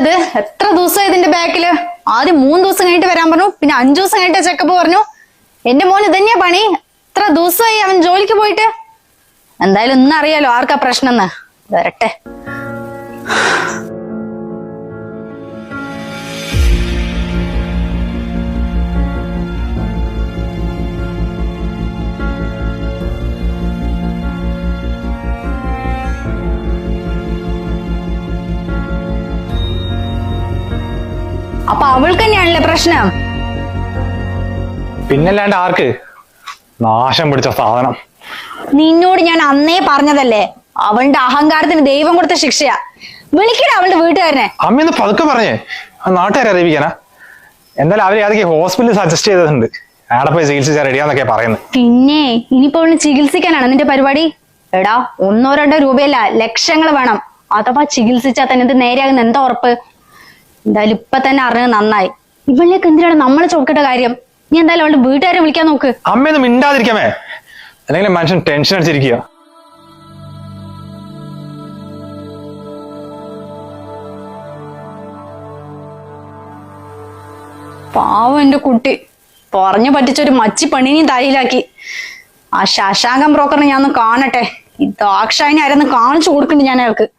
ഇത് എത്ര ദിവസം ഇതിന്റെ ബാക്കിൽ? ആദ്യം മൂന്ന് ദിവസം കഴിഞ്ഞിട്ട് വരാൻ പറഞ്ഞു പിന്നെ അഞ്ചു ദിവസം കഴിഞ്ഞിട്ട് ചെക്കപ്പ് പറഞ്ഞു. എന്റെ മോൻ ഇതന്നെയാ പണി. എത്ര ദിവസമായി അവൻ ജോലിക്ക് പോയിട്ട്? എന്തായാലും ഒന്നും അറിയാലോ ആർക്കാ പ്രശ്നം എന്ന് വരട്ടെ. അപ്പൊ അവൾക്ക് തന്നെയാണല്ലേ പ്രശ്നം? പിന്നല്ലാണ്ട് ആർക്ക്? നാശം പിടിച്ച സാധനം. നിന്നോട് ഞാൻ അന്നേ പറഞ്ഞതല്ലേ? അവളുടെ അഹങ്കാരത്തിന് ദൈവം കൊടുത്ത ശിക്ഷയാ. വിളിക്കട അവളുടെ വീട്ടുകാരനെ. അമ്മയൊന്ന് പതുക്കെ പറഞ്ഞേ. നാട്ടുകാരെ അറിയിക്കാനാ എന്തായാലും അവരെ ഏതൊക്കെ ഹോസ്പിറ്റലിൽ സജസ്റ്റ് ചെയ്തിട്ടുണ്ട്. ആടെ പോയി ചികിത്സിച്ചാൽ റെഡിയാന്നൊക്കെ പറയുന്നത്. പിന്നെ ഇനിയിപ്പോ അവൾ ചികിത്സിക്കാനാണ് നിന്റെ പരിപാടി? എടാ ഒന്നോ രണ്ടോ രൂപയല്ല ലക്ഷങ്ങൾ വേണം. അഥവാ ചികിത്സിച്ചാൽ തന്നെ ഇത് നേരെയാകുന്ന എന്താ ഉറപ്പ്? എന്തായാലും ഇപ്പൊ തന്നെ അറിഞ്ഞത് നന്നായി. ഇവളിലേക്ക് എന്തിനാണ് നമ്മളെ ചോദിക്കേണ്ട കാര്യം? നീ എന്തായാലും അവളുടെ വീട്ടുകാരെ വിളിക്കാൻ നോക്ക്. അമ്മയൊന്നും മിണ്ടാതിരിക്കാമേ. അല്ലെങ്കിൽ മനുഷ്യൻ ടെൻഷൻ അടിച്ചിരിക്കുക പാവം എന്റെ കുട്ടി. പറഞ്ഞു പറ്റിച്ചൊരു മച്ചി പണിനെയും തലയിലാക്കി. ആ ശശാങ്കം ബ്രോക്കറിനെ ഞാൻ ഒന്ന് കാണട്ടെ. ഈ ദാക്ഷായിനെ ആരെന്ന് കാണിച്ചു കൊടുക്കുന്നുണ്ട് ഞാൻ അയാൾക്ക്.